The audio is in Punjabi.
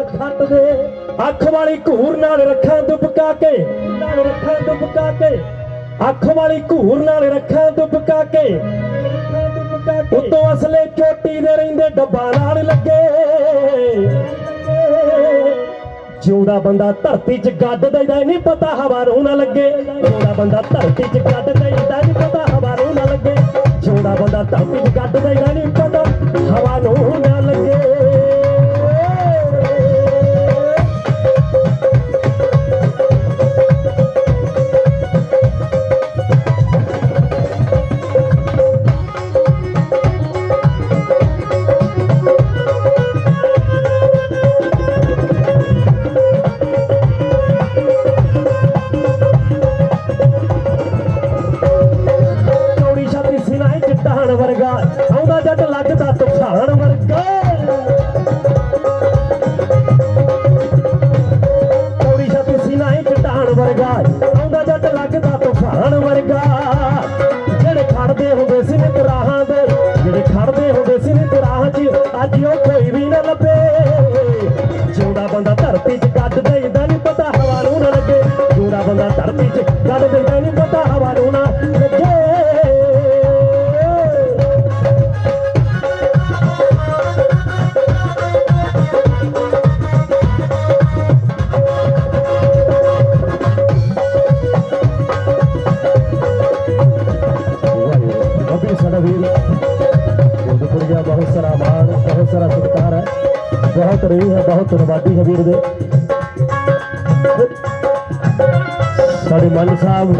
ਨਾਲ ਖੱਟ ਦੇ ਅੱਖ ਵਾਲੀ ਘੂਰ ਨਾਲ ਰੱਖਾਂ ਦੁਬਕਾ ਕੇ, ਨਾਲ ਰੱਖਾਂ ਦੁਬਕਾ ਕੇ। ਅੱਖ ਵਾਲੀ ਘੂਰ ਨਾਲ ਰੱਖਾਂ ਦੁਬਕਾ ਕੇ। ਉੱਤੋਂ ਅਸਲੇ ਚੋਟੀ ਦੇ ਰਹਿੰਦੇ ਡੱਬਾ ਨਾਲ ਲੱਗੇ। ਜਿਉਂਦਾ ਬੰਦਾ ਧਰਤੀ 'ਚ ਗੱਡ ਦੇਦਾ ਨਹੀਂ ਪਤਾ ਹਵਾ ਨੂੰ ਨਾ ਲੱਗੇ। ਜਿਉਂਦਾ ਬੰਦਾ ਧਰਤੀ 'ਚ ਗੱਡ ਦੇਦਾ ਨਹੀਂ ਪਤਾ ਹਵਾ ਨੂੰ ਨਾ ਲੱਗੇ। ਜਿਉਂਦਾ ਬੰਦਾ ਧਰਤੀ ਸਿਨਾਈ ਵਰਗਾ ਆਉਂਦਾ ਜੱਟ ਲੱਗਦਾ ਤੂਫਾਨ ਵਰਗਾ। ਚੌੜੀ ਛਾਤੀ ਸਿਨਾਈ ਚਟਾਨ ਵਰਗਾ ਆਉਂਦਾ ਜੱਟ ਲੱਗਦਾ ਤੂਫਾਨ ਵਰਗਾ। ਜਿਹੜੇ ਖੜਦੇ ਹੁੰਦੇ ਸੀ ਨਿਤ ਰਾਹਾਂ ਦੇ, ਜਿਹੜੇ ਖੜਦੇ ਹੁੰਦੇ ਸੀ ਨਿਤ ਰਾਹਾਂ 'ਚ, ਅੱਜ ਉਹ ਕੋਈ ਵੀ ਨਾ ਲੱਭੇ। ਜਿਉਂਦਾ ਬੰਦਾ ਧਰਤੀ 'ਚ ਗੱਡ ਦੇਦਾ ਨਹੀਂ ਪਤਾ, ਹਵਾ ਨੂੰ ਨਾ ਲੱਗੇ। ਜਿਉਂਦਾ ਬੰਦਾ ਧਰਤੀ 'ਚ ਗੱਡ ਦੇਦਾ ਨਹੀਂ ਅਭੀ ਸਾਡਾ ਵੀਰ ਗੁਰਦੁਆਰਾ ਗਿਆ ਬਹੁਤ ਸਾਰਾ ਮਾਣ, ਬਹੁਤ ਸਾਰਾ ਸਤਿਕਾਰ ਹੈ। ਬਹੁਤ ਰਹੀ ਹੈ, ਬਹੁਤ ਧੰਨਵਾਦੀ ਹੈ ਵੀਰ ਦੇ। ਸਾਡੇ ਮਨ ਸਾਹਿਬ